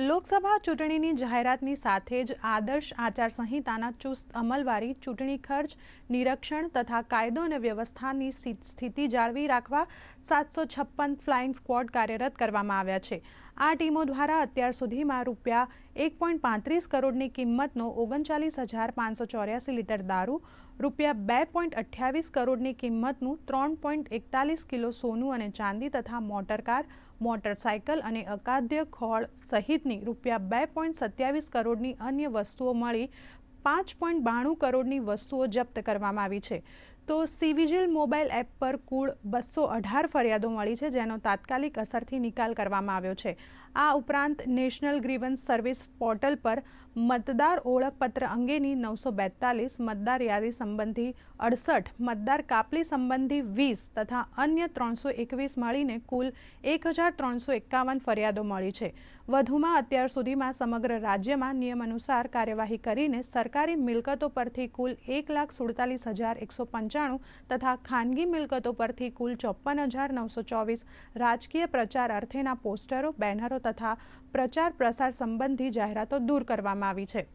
લોકસભા ચૂંટણીની જાહેરાતની સાથે જ આદર્શ આચારસંહિતાના ચુસ્ત અમલવારી, ચૂંટણી ખર્ચ, નિરીક્ષણ તથા કાયદો અને વ્યવસ્થાની સ્થિતિ જાળવી રાખવા સાતસો છપ્પન ફ્લાઇંગ સ્ક્વોડ કાર્યરત કરવામાં આવ્યા છે. આ ટીમો દ્વારા અત્યાર સુધીમાં રૂપિયા એક પોઈન્ટ પાંત્રીસ કરોડની કિંમતનો ઓગણચાલીસ હજાર પાંચસો ચોર્યાસી લીટર દારૂ, રૂપિયા બે પોઈન્ટ અઠ્યાવીસ કરોડની કિંમતનું ત્રણ પોઈન્ટ એકતાલીસ કિલો સોનું અને ચાંદી તથા મોટરકાર મોટરસાયકલ અને અકાદ્ય ખોળ સહિતની રૂપિયા બે પોઈન્ટ સત્યાવીસ કરોડની અન્ય વસ્તુઓ મળી પાંચ પોઈન્ટ બાણું કરોડની વસ્તુઓ જપ્ત કરવામાં આવી છે. તો સિવિજિલ મોબાઈલ એપ પર કુળ બસો અઢાર ફરિયાદો મળી છે, જેનો તાત્કાલિક અસરથી નિકાલ કરવામાં આવ્યો છે. આ ઉપરાંત નેશનલ ગ્રીવન્સ સર્વિસ પોર્ટલ પર મતદાર ઓળખપત્ર અંગેની નવસો બેતાલીસ, મતદાર યાદી સંબંધી અડસઠ, મતદાર કાપલી સંબંધી વીસ તથા અન્ય ત્રણસો એકવીસ મળીને કુલ એક હજાર ત્રણસો એકાવન ફરિયાદો મળી છે. વધુમાં અત્યાર સુધીમાં સમગ્ર રાજ્યમાં નિયમ અનુસાર કાર્યવાહી કરીને સરકારી મિલકતો પરથી કુલ એક લાખ સુડતાલીસ હજાર એકસો પંચાણું તથા ખાનગી મિલકતો પરથી કુલ ચોપ્પન હજાર નવસો ચોવીસ રાજકીય પ્રચાર અર્થેના પોસ્ટરો, બેનરો તથા પ્રચાર પ્રસાર સંબંધી જાહેરાતો દૂર કરવામાં આવી છે.